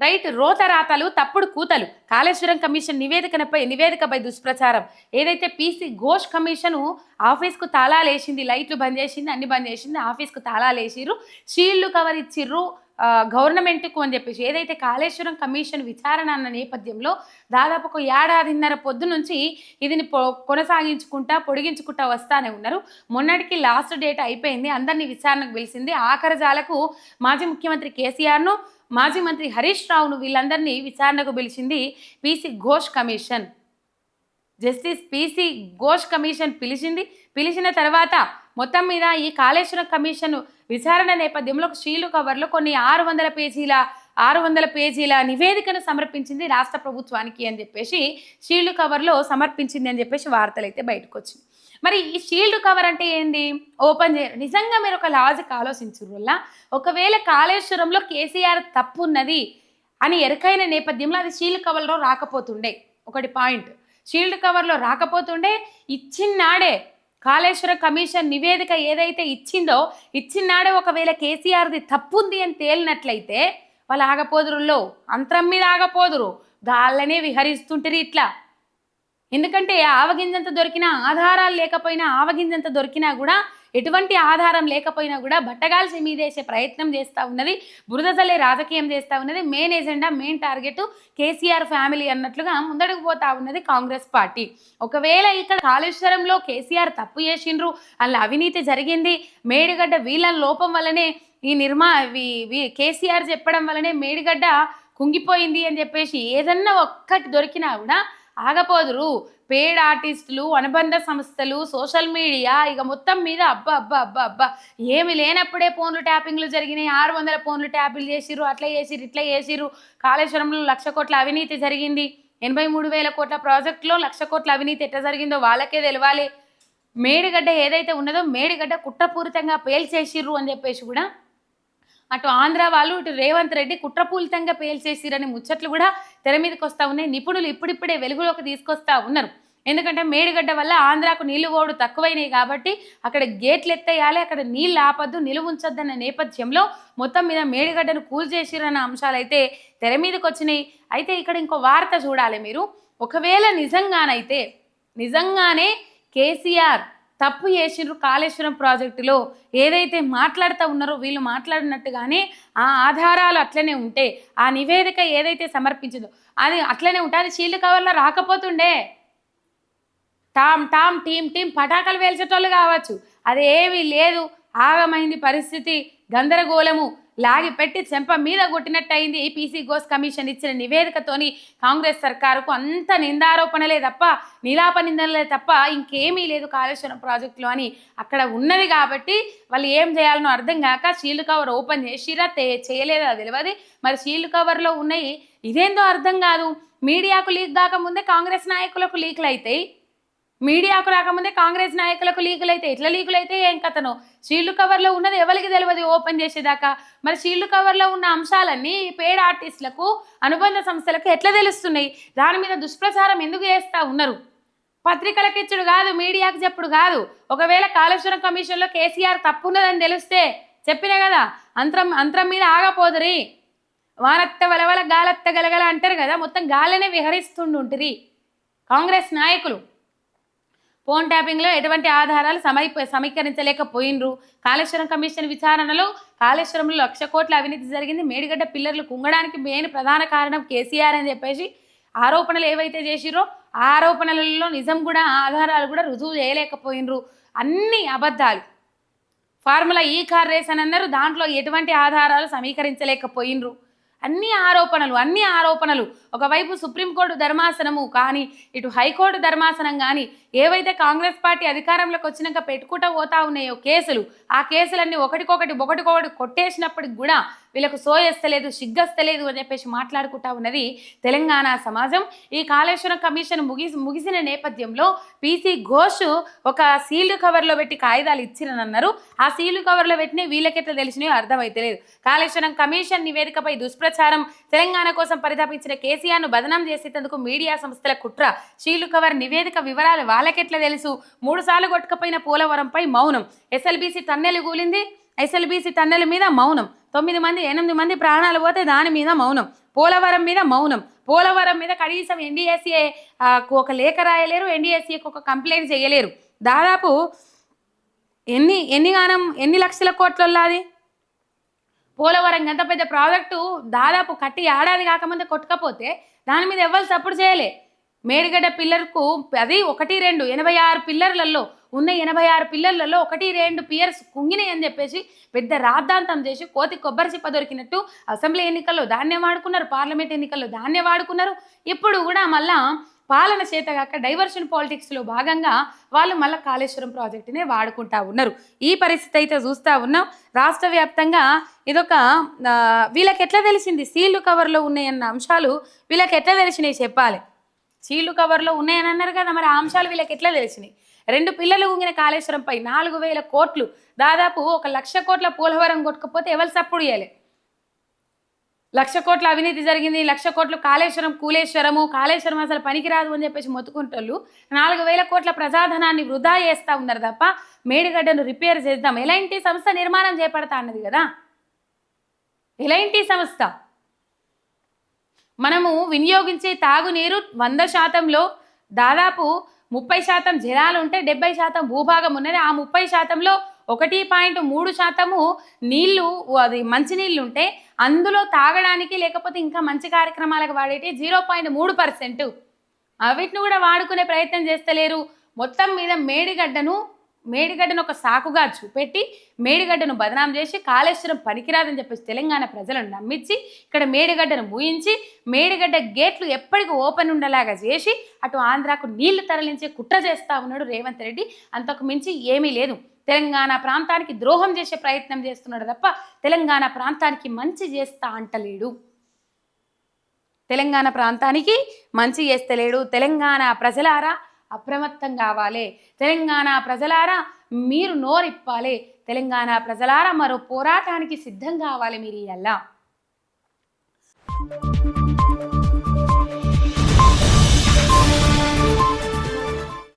Right రోతరాతలు తప్పుడు కూతలు. Kaleshwaram commission నివేదికనపై నివేదికపై దుష్ప్రచారం. ఏదైతే పీసీ ఘోష్ కమిషన్ ఆఫీస్కు తాళాలు వేసింది లైట్లు బంద్ చేసింది అన్ని బంద్ చేసింది ఆఫీస్కు తాళాలు వేసిర్రు షీల్డ్ కవర్ ఇచ్చిర్రు గవర్నమెంట్కు అని చెప్పేసి ఏదైతే కాళేశ్వరం కమిషన్ విచారణ అన్న నేపథ్యంలో దాదాపు ఒక ఏడాదిన్నర పొద్దు నుంచి ఇదిని పొ- కొనసాగించుకుంటా పొడిగించుకుంటా వస్తానే ఉన్నారు. మొన్నటికి లాస్ట్ డేట్ అయిపోయింది అందరినీ విచారణకు పిలిచింది. ఆఖరజాలకు మాజీ ముఖ్యమంత్రి కేసీఆర్ను మాజీ మంత్రి హరీష్ రావును వీళ్ళందరినీ విచారణకు పిలిచింది PC Ghosh commission. Justice PC Ghosh commission పిలిచింది. పిలిచిన తర్వాత మొత్తం మీద ఈ కాళేశ్వరం కమిషన్ విచారణ నేపథ్యంలో ఒక షీలు కవర్లో కొన్ని ఆరు వందల పేజీల ఆరు వందల పేజీల నివేదికను సమర్పించింది రాష్ట్ర ప్రభుత్వానికి అని చెప్పేసి షీల్డ్ కవర్లో సమర్పించింది అని చెప్పేసి వార్తలు అయితే బయటకు వచ్చింది మరి ఈ షీల్డ్ కవర్ అంటే ఏంది? ఓపెన్ చేయ నిజంగా మీరు ఒక లాజిక్ ఆలోచించరు వల్ల ఒకవేళ కాళేశ్వరంలో కేసీఆర్ తప్పు ఉన్నది అని ఎరకైన నేపథ్యంలో అది షీల్డ్ కవర్లో రాకపోతుండే. ఒకటి పాయింట్. షీల్డ్ కవర్లో రాకపోతుండే ఇచ్చిన్నాడే కాళేశ్వర కమిషన్ నివేదిక ఏదైతే ఇచ్చిందో ఇచ్చిన్నాడే ఒకవేళ కేసీఆర్ది తప్పుంది అని తేలినట్లయితే వాళ్ళు ఆగపోదురులో అంతరం మీద ఆగపోదురు. గాళ్ళనే విహరిస్తుంటారు ఇట్లా. ఎందుకంటే ఆవగింజంత దొరికినా ఆధారాలు లేకపోయినా ఆవగింజంత దొరికినా కూడా ఎటువంటి ఆధారం లేకపోయినా కూడా బట్టగాల్సి మీదేసే ప్రయత్నం చేస్తూ ఉన్నది. బురద రాజకీయం చేస్తూ ఉన్నది. Main agenda main target KCR family అన్నట్లుగా ముందడుగు పోతా ఉన్నది కాంగ్రెస్ పార్టీ. ఒకవేళ ఇక్కడ కాళేశ్వరంలో కేసీఆర్ తప్పు చేసిండ్రు అలా అవినీతి జరిగింది మేడిగడ్డ వీళ్ళ లోపం వల్లనే ఈ నిర్మా కేసీఆర్ చెప్పడం వల్లనే మేడిగడ్డ కుంగిపోయింది అని చెప్పేసి ఏదన్నా ఒక్కటి దొరికినా కూడా ఆగపోదురు. పేడ్ ఆర్టిస్టులు అనుబంధ సంస్థలు సోషల్ మీడియా ఇక మొత్తం మీద అబ్బా అబ్బా అబ్బా అబ్బా. ఏమి లేనప్పుడే ఫోన్లు ట్యాపింగ్లు జరిగినాయి. ఆరు వందల ఫోన్లు ట్యాపింగ్లు చేసిరు అట్లా చేసిరు ఇట్లా చేసిరు కాళేశ్వరంలో లక్ష కోట్ల అవినీతి జరిగింది. ఎనభై మూడు వేల కోట్ల ప్రాజెక్టులో లక్ష కోట్ల అవినీతి ఎట్లా జరిగిందో వాళ్ళకే తెలవాలి. మేడిగడ్డ ఏదైతే ఉన్నదో మేడిగడ్డ కుట్రపూరితంగా పేల్చేసిర్రు అని చెప్పేసి కూడా అటు ఆంధ్ర వాళ్ళు ఇటు రేవంత్ రెడ్డి కుట్రపూరితంగా పేల్చేసిరని ముచ్చట్లు కూడా తెర మీదకి వస్తూ ఉన్నాయి. నిపుణులు ఇప్పుడిప్పుడే వెలుగులోకి తీసుకొస్తా ఉన్నారు. ఎందుకంటే మేడిగడ్డ వల్ల ఆంధ్రాకు నీళ్ళు ఓడు తక్కువైనాయి కాబట్టి అక్కడ గేట్లు ఎత్తేయాలి అక్కడ నీళ్ళు ఆపద్దు నిలువ ఉంచొద్దన్న నేపథ్యంలో మొత్తం మీద మేడిగడ్డను కూల్చేసిరన్న అంశాలు అయితే తెర మీదకి వచ్చినాయి అయితే ఇక్కడ ఇంకో వార్త చూడాలి మీరు. ఒకవేళ నిజంగానైతే నిజంగానే కేసీఆర్ తప్పు చేసిండ్రు కాళేశ్వరం ప్రాజెక్టులో. ఏదైతే మాట్లాడుతూ ఉన్నారో వీళ్ళు మాట్లాడినట్టుగానే ఆ ఆధారాలు అట్లనే ఉంటే ఆ నివేదిక ఏదైతే సమర్పించిందో అది అట్లనే ఉంటే అది షీల్డ్ కవర్లో రాకపోతుండే. టామ్ టామ్ టీమ్ టీం పటాకలు వేల్చేటోళ్ళు కావచ్చు. అది ఏమీ లేదు. ఆగమైంది పరిస్థితి. గందరగోళము. లాగి పెట్టి చెంప మీద కొట్టినట్టు అయింది పీసీ ఘోష్ కమిషన్ ఇచ్చిన నివేదికతోని కాంగ్రెస్ సర్కారుకు అంత నిందారోపణలే తప్ప నిలాప నిందనలే తప్ప ఇంకేమీ లేదు కాళేశ్వరం ప్రాజెక్టులో అని అక్కడ ఉన్నది కాబట్టి వాళ్ళు ఏం చేయాలనో అర్థం కాక షీల్డ్ కవర్ ఓపెన్ చేసిరా చేయలేదా తెలియదు. మరి షీల్డ్ కవర్లో ఉన్నాయి ఇదేందో అర్థం కాదు. మీడియాకు లీక్ కాకముందే కాంగ్రెస్ నాయకులకు లీక్లు అవుతాయి మీడియాకు రాకముందే కాంగ్రెస్ నాయకులకు లీకులు అయితే ఇట్లా లీకులు అయితే ఏం కథను? షీల్డ్ కవర్లో ఉన్నది ఎవరికి తెలియదు ఓపెన్ చేసేదాకా? మరి షీల్డ్ కవర్లో ఉన్న అంశాలన్నీ ఈ పేడ్ ఆర్టిస్టులకు అనుబంధ సంస్థలకు ఎట్లా తెలుస్తున్నాయి? దాని మీద దుష్ప్రచారం ఎందుకు చేస్తూ ఉన్నారు? పత్రికలకు ఇచ్చుడు కాదు మీడియాకు చెప్పుడు కాదు. ఒకవేళ కాళేశ్వరం కమిషన్లో కేసీఆర్ తప్పున్నదని తెలిస్తే చెప్పినా కదా అంతరం అంతరం మీద ఆగపోదురి. వానత్త వలవల గాలత్త గలగల అంటారు కదా మొత్తం గాలనే విహరిస్తుండుంటుంది కాంగ్రెస్ నాయకులు. ఫోన్ ట్యాపింగ్లో ఎటువంటి ఆధారాలు సమై సమీకరించలేకపోయినరు కాళేశ్వరం కమిషన్ విచారణలో కాళేశ్వరంలో లక్ష కోట్ల అవినీతి జరిగింది. మేడిగడ్డ పిల్లర్లు కుంగడానికి మెయిన్ ప్రధాన కారణం కేసీఆర్ అని చెప్పేసి ఆరోపణలు ఏవైతే చేసిరో ఆరోపణలలో నిజం కూడా ఆధారాలు కూడా రుజువు చేయలేకపోయినరు అన్ని అబద్ధాలు. ఫార్ములా ఈ కార్ రేస్ అని అన్నారు. దాంట్లో ఎటువంటి ఆధారాలు సమీకరించలేకపోయినరు అన్ని ఆరోపణలు అన్ని ఆరోపణలు. ఒకవైపు సుప్రీంకోర్టు ధర్మాసనము కానీ ఇటు హైకోర్టు ధర్మాసనం కానీ ఏవైతే కాంగ్రెస్ పార్టీ అధికారంలోకి వచ్చినాక పెట్టుకుంటూ పోతా ఉన్నాయో కేసులు ఆ కేసులన్నీ ఒకటికొకటి ఒకటికొకటి కొట్టేసినప్పటికి కూడా వీళ్ళకు సోయస్తలేదు సిగ్గస్తలేదు అని చెప్పేసి మాట్లాడుకుంటా ఉన్నది తెలంగాణ సమాజం. ఈ కాళేశ్వరం కమిషన్ ముగిసి ముగిసిన నేపథ్యంలో పీసీ ఘోష్ ఒక సీల్డ్ కవర్లో పెట్టి కాగితాలు ఇచ్చిరనన్నారు. ఆ సీల్డ్ కవర్లో పెట్టిన వీళ్ళకెట్లా తెలిసినాయో అర్థమైతే లేదు కాళేశ్వరం కమిషన్ నివేదికపై దుష్ప్రచారం తెలంగాణ కోసం పరితాపించిన కేసీఆర్ను బదనాం చేసేందుకు మీడియా సంస్థల కుట్ర సీల్డ్ కవర్ నివేదిక వివరాలు వాళ్ళకెట్లా తెలుసు? మూడు సార్లు కొట్టుకపోయిన పోలవరంపై మౌనం. ఎస్ఎల్బీసీ టన్నెలు కూలింది ఎస్ఎల్బీసీ టన్నెల మీద మౌనం. తొమ్మిది మంది ఎనిమిది మంది ప్రాణాలు పోతే దాని మీద మౌనం. పోలవరం మీద మౌనం. పోలవరం మీద కనీసం ఎన్డీఎస్ఏ ఒక లేఖ రాయలేరు ఎన్డీఎస్ఏకి ఒక కంప్లైంట్ చేయలేరు. దాదాపు ఎన్ని ఎన్ని గానం ఎన్ని లక్షల కోట్లలో అది పోలవరం ఎంత పెద్ద ప్రాజెక్టు దాదాపు కట్టి ఏడాది కాకముందే కొట్టుకపోతే దాని మీద ఎవరు సపోర్ట్ చేయలే. మేడిగడ్డ పిల్లర్కు అది ఒకటి రెండు ఎనభై ఆరు పిల్లర్లలో ఉన్న ఎనభై ఆరు పిల్లర్లలో ఒకటి రెండు పియర్స్ కుంగినాయి అని చెప్పేసి పెద్ద రాద్ధాంతం చేసి కోతి కొబ్బరి చిప్ప దొరికినట్టు అసెంబ్లీ ఎన్నికల్లో ధాన్యం వాడుకున్నారు పార్లమెంట్ ఎన్నికల్లో ధాన్యం వాడుకున్నారు. ఇప్పుడు కూడా మళ్ళా పాలన చేతగాక డైవర్షన్ పాలిటిక్స్లో భాగంగా వాళ్ళు మళ్ళీ కాళేశ్వరం ప్రాజెక్టునే వాడుకుంటా ఉన్నారు. ఈ పరిస్థితి అయితే చూస్తూ ఉన్నాం. రాష్ట్ర వ్యాప్తంగా ఇదొక వీళ్ళకి ఎట్లా తెలిసింది? సీల్డ్ కవర్లో ఉన్నాయన్న అంశాలు వీళ్ళకి ఎట్లా తెలిసినాయి చెప్పాలి? సీల్డ్ కవర్లో ఉన్నాయని అన్నారు కదా మరి ఆ అంశాలు వీళ్ళకి ఎట్లా తెలిసినాయి? రెండు పిల్లలు ఊగిన కాళేశ్వరంపై నాలుగు వేల కోట్లు దాదాపు ఒక లక్ష కోట్ల పోలవరం కొట్టుకపోతే ఎవరు సప్పుడు ఇవ్వాలి లక్ష కోట్ల అవినీతి జరిగింది లక్ష కోట్లు కాళేశ్వరం కూలేశ్వరము కాళేశ్వరం అసలు పనికిరాదు అని చెప్పేసి మొత్తుకుంటోళ్ళు నాలుగు వేల కోట్ల ప్రజాధనాన్ని వృధా చేస్తూ ఉన్నారు తప్ప మేడిగడ్డను రిపేర్ చేద్దాం. ఎలాంటి సంస్థ నిర్మాణం చేపడతా అన్నది కదా? ఎలాంటి సంస్థ? మనము వినియోగించే తాగునీరు వంద శాతంలో దాదాపు ముప్పై శాతం జలాలు ఉంటే డెబ్బై శాతం భూభాగం ఉన్నది. ఆ ముప్పై శాతంలో ఒకటి పాయింట్ మూడు శాతము నీళ్ళు అది మంచినీళ్ళు ఉంటే అందులో తాగడానికి లేకపోతే ఇంకా మంచి కార్యక్రమాలకు వాడేటి జీరో పాయింట్ మూడు పర్సెంట్. వీటిని కూడా వాడుకునే ప్రయత్నం చేస్తలేరు. మొత్తం మీద మేడిగడ్డను మేడిగడ్డను ఒక సాకుగా చూపెట్టి మేడిగడ్డను బదనాం చేసి కాళేశ్వరం పనికిరాదని చెప్పేసి తెలంగాణ ప్రజలను నమ్మించి ఇక్కడ మేడిగడ్డను మూయించి మేడిగడ్డ గేట్లు ఎప్పటికీ ఓపెన్ ఉండేలాగా చేసి అటు ఆంధ్రాకు నీళ్ళు తరలించే కుట్ర చేస్తా ఉన్నాడు రేవంత్ రెడ్డి. అంతకు మించి ఏమీ లేదు. తెలంగాణ ప్రాంతానికి ద్రోహం చేసే ప్రయత్నం చేస్తున్నాడు తప్ప తెలంగాణ ప్రాంతానికి మంచి చేస్తా అంటలేడు. తెలంగాణ ప్రాంతానికి మంచి చేస్తలేడు. తెలంగాణ ప్రజలారా అప్రమత్తం కావాలి. తెలంగాణ ప్రజలారా మీరు నోరిప్పాలి. తెలంగాణ ప్రజలారా మరో పోరాటానికి సిద్ధం కావాలి మీరు ఇలా